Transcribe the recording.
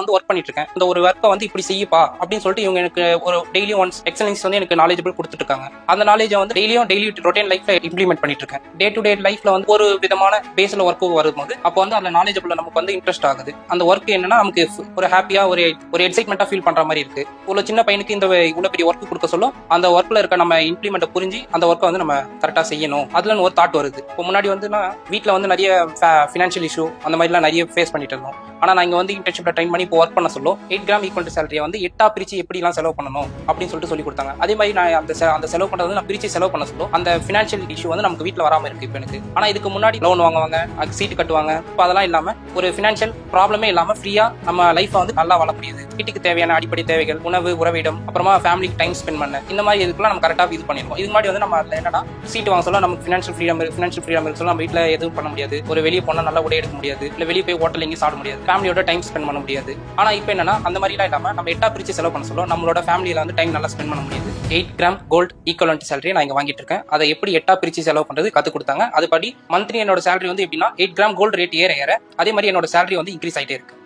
வந்து ஒர்க் பண்ணிட்டு இருக்கேன் இந்த ஒரு ஒர்க்கை வந்து இப்படி செய்யப்பா அப்படின்னு சொல்லிட்டு இவங்க எனக்கு ஒரு டெய்லி ஒன்ஸ் எக்ஸலன்ஸ் வந்து எனக்கு நாலேஜபிள் கொடுத்துட்டு இருக்காங்க அந்த நாலேஜை வந்து டெய்லியும் டெய்லி ரொட்டீன் லைஃப்ல இம்ப்ளிமெண்ட் பண்ணிட்டு இருக்கேன் டே டு டே லைஃப்ல வந்து ஒரு விதமான பேஸ்ல ஒர்க்கு வரும்போது அப்போ வந்து அந்த நாலேஜபிள் நமக்கு வந்து இன்ட்ரெஸ்ட் ஆகுது. அந்த ஒர்க் என்னன்னா நமக்கு ஒரு ஹாப்பியா ஒரு ஒரு எக்ஸைட்மெண்ட்டா ஃபீல் பண்ற மாதிரி இருக்கு. ஒரு சின்ன பையனுக்கு இந்த இவ்வளவு பெரிய ஒர்க் கொடுக்க சொல்லும். அந்த ஒர்க்ல இருக்க நம்ம இம்ப்ளிமெண்ட் புரிஞ்சு அந்த ஒர்க்கை வந்து நம்ம கரெக்டா செய்யணும். அதுல ஒரு தாட் வருது. இப்போ முன்னாடி வந்து நான் வீட்ல வந்து நிறைய ஃபினான்ஷியல் இஷ்யூ அந்த மாதிரிலாம் நிறைய ஃபேஸ் பண்ணிட்டு இருந்தோம். ஆனா நான் இங்க வந்து இன்டர்ன்ஷிப்ல ட்ரைன் பண்ணி இப்போ ஒர்க் பண்ண சொல்லும். எயிட் கிராம் ஈக்குவல் டு சேலரியை வந்து எட்டா பிரிச்சு எப்படிலாம் செலவு பண்ணணும் அப்படின்னு சொல்லிட்டு சொல்லி கொடுத்தாங்க. அதே மாதிரி நான் அந்த அந்த செலவு பண்றது வந்து நான் பிரிச்சு செலவு பண்ண சொல்லும். அந்த ஃபினான்ஷியல் இஷ்யூ வந்து நமக்கு வீட்டில் வராம இருக்கு இப்போ எனக்கு. ஆனா இதுக்கு முன்னாடி லோன் வாங்குவாங்க சீட்டு கட்டுவாங்க. இப்போ அதெல்லாம் இல்லாம ஒரு ஃபினான்ஷியல் ப்ராப்ளமே இல்லாம ஃப்ரீயா நம்ம லைஃப்பை வந்து நல்லா வாழ முடியுது. வீட்டுக்கு தேவையான அடிப்படை தேவைகள் உணவு உறவிடம் அப்புறமா ஃபேமிலிக்கு டைம் ஸ்பெண்ட் பண்ண இந்த மாதிரி இதுக்குலாம் நம்ம கரெக்டாக இது பண்ணிருக்கோம் இது மாதிரி வந்து நம்ம அதில் என்னன்னா சீட்டு வாங்க சொல்ல நமக்கு ஃபினான்ஷியல் ஃப்ரீடம் இருக்கு ஃபினான்ஷியல் ஃப்ரீடம் இருக்கு சொல்ல நம்ம வீட்டில் எதுவும் பண்ண முடியாது. ஒரு வெளியே போனால் நல்லா உடைய எடுக்க முடியாது. இல்லை வெளியே போய் ஹோட்டல் எங்கேயும் சாப்பிட முடியாது. ஃபேமிலியோட டைம் ஸ்பெண்ட் பண்ண முடியாது. ஆனால் இப்போ என்னன்னா அந்த மாதிரிலாம் இல்லாமல் நம்ம எட்டா பிரிச்சு செலவு பண்ண சொல்ல நம்மளோட ஃபேமிலியில் வந்து டைம் நல்லா ஸ்பெண்ட் பண்ண முடியுது. Eight gram gold equivalent salary நான் இங்கே வாங்கிட்டு இருக்கேன் அதை எப்படி எட்டா பிரிச்சு செலவு பண்ணுறது கற்றுக் கொடுத்தாங்க. அதுபடி மந்த்லி என்னோட சேலரி வந்து எப்படின்னா எயிட் கிராம் கோல்டு ரேட் ஏற ஏற அதே மாதிரி என்னோட சேலரி வந்து இன்க்ரீஸ் ஆகிட்டே இருக்கு.